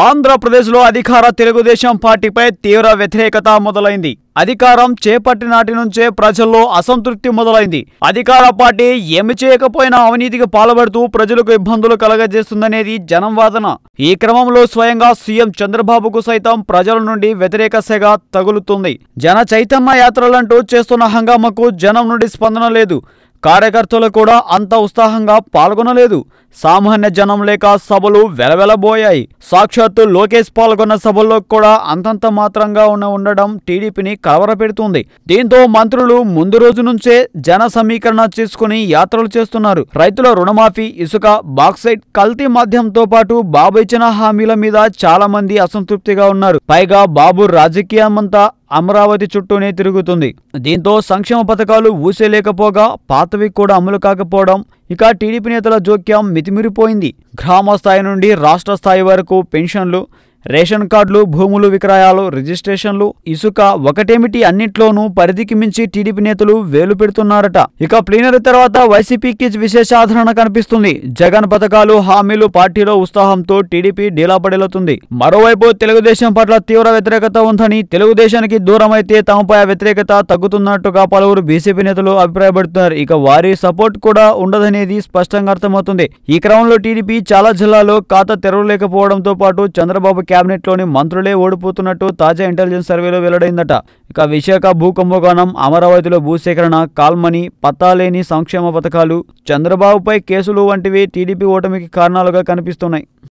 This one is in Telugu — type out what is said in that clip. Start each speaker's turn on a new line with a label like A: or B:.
A: ఆంధ్రప్రదేశ్లో అధికార తెలుగుదేశం పార్టీపై తీవ్ర వ్యతిరేకత మొదలైంది. అధికారం చేపట్టి నాటి నుంచే ప్రజల్లో అసంతృప్తి మొదలైంది. అధికార పార్టీ ఏమి చేయకపోయినా అవినీతికి పాల్పడుతూ ప్రజలకు ఇబ్బందులు కలగజేస్తుందనేది జనం వాదన ఈ క్రమంలో స్వయంగా సీఎం చంద్రబాబుకు సైతం ప్రజల నుండి వ్యతిరేక సెగ తగులుతుంది. జన చైతన్య యాత్రలంటూ చేస్తున్న హంగామకు జనం నుండి స్పందన లేదు. కార్యకర్తలు కూడా అంత ఉత్సాహంగా పాల్గొనలేదు. సామాన్య జనం లేక సభలు వెలవెలబోయాయి. సాక్షాత్తు లోకేష్ పాల్గొన్న సభల్లో కూడా అంతంత మాత్రంగా ఉన్న ఉండడం టీడీపీని కలవరపెడుతుంది. దీంతో మంత్రులు ముందు రోజు నుంచే జన సమీకరణ చేసుకుని యాత్రలు చేస్తున్నారు. రైతుల రుణమాఫీ ఇసుక బాక్సైట్ కల్తీ మాధ్యంతో పాటు బాబు ఇచ్చిన హామీల మీద చాలా మంది అసంతృప్తిగా ఉన్నారు. పైగా బాబు రాజకీయమంతా అమరావతి చుట్టూనే తిరుగుతుంది. దీంతో సంక్షేమ పథకాలు ఊసేలేకపోగా పాతవి కూడా అమలు కాకపోవడం ఇక టీడీపీ నేతల జోక్యం మితిమిరిపోయింది. గ్రామ స్థాయి నుండి రాష్ట్ర స్థాయి వరకు పెన్షన్లు రేషన్ కార్డులు భూములు విక్రయాలు రిజిస్ట్రేషన్లు ఇసుక ఒకటేమిటి అన్నిట్లోనూ పరిధికి మించి టీడీపీ నేతలు వేలు పెడుతున్నారట. ఇక ప్లీనరీ తర్వాత వైసీపీకి విశేష ఆదరణ కనిపిస్తుంది. జగన్ పథకాలు హామీలు పార్టీలో ఉత్సాహంతో టీడీపీ డీలాపడేలుతుంది మరోవైపు తెలుగుదేశం పట్ల తీవ్ర వ్యతిరేకత ఉందని తెలుగుదేశానికి దూరమైతే తమపై ఆ వ్యతిరేకత తగ్గుతున్నట్టుగా పలువురు బీసీపీ నేతలు అభిప్రాయపడుతున్నారు. ఇక వారి సపోర్ట్ కూడా ఉండదనేది స్పష్టంగా అర్థమవుతుంది. ఈ క్రమంలో టీడీపీ చాలా జిల్లాల్లో ఖాతా తెరవలేకపోవడంతో పాటు చంద్రబాబు కేబినెట్లోని మంత్రులే ఓడిపోతున్నట్టు తాజా ఇంటెలిజెన్స్ సర్వేలో వెల్లడైందట. ఇక విశాఖ భూ కుంభకోణం అమరావతిలో భూసేకరణ కాల్మని పత్తాలేని సంక్షేమ పథకాలు చంద్రబాబుపై కేసులు వంటివి టీడీపీ ఓటమికి కారణాలుగా కనిపిస్తున్నాయి.